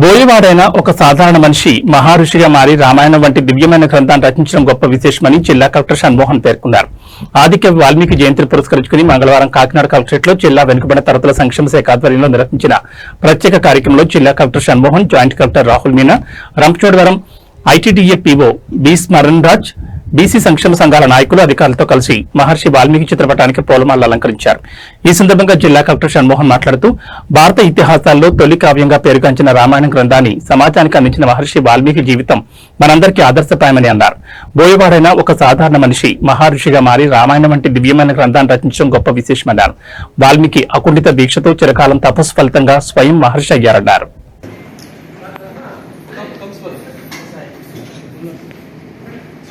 బోయవాడైన ఒక సాధారణ మనిషి మహారుషిగా మారి రామాయణం వంటి దివ్యమైన గ్రంథాన్ని రచించడం గొప్ప విశేషమని జిల్లా కలెక్టర్ షణ్మోహన్ పేర్కొన్నారు. ఆదిత్య వాల్మీకి జయంతిని పురస్కరించుకుని మంగళవారం కాకినాడ కలెక్టరేట్లో జిల్లా వెనుకబడిన తరతుల సంక్షేమ శాఖ ఆధ్వర్యంలో నిర్వహించిన ప్రత్యేక కార్యక్రమంలో జిల్లా collector Shanmohan joint collector Rahul Meena Rampachodavaram ITDA PO B Smaran Raj BC సంక్షేమ సంఘాల నాయకులు అధికారులతో కలిసి మహర్షి వాల్మీకి చిత్రపటానికి పూలమాలలు అలంకరించారు. ఈ సందర్భంగా జిల్లా కలెక్టర్ షణ్మోహన్ మాట్లాడుతూ భారత ఇతిహాసాల్లో తొలి కావ్యంగా పేరుగాంచిన రామాయణ గ్రంథాన్ని సమాజానికి అందించిన మహర్షి వాల్మీకి జీవితం మనందరికీ ఆదర్శప్రాయమని అన్నారు. బోయవాడైన ఒక సాధారణ మనిషి మహర్షిగా మారి రామాయణం వంటి దివ్యమైన గ్రంథాన్ని రచించడం గొప్ప విశేషమన్నారు. వాల్మీకి అకుంఠిత దీక్షతో చిరకాలం తపస్సు ఫలితంగా స్వయం మహర్షి అయ్యారన్నారు.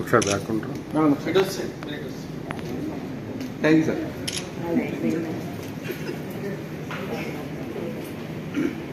ఒకసారి బ్యాక్ ఉంటారు? Thank you sir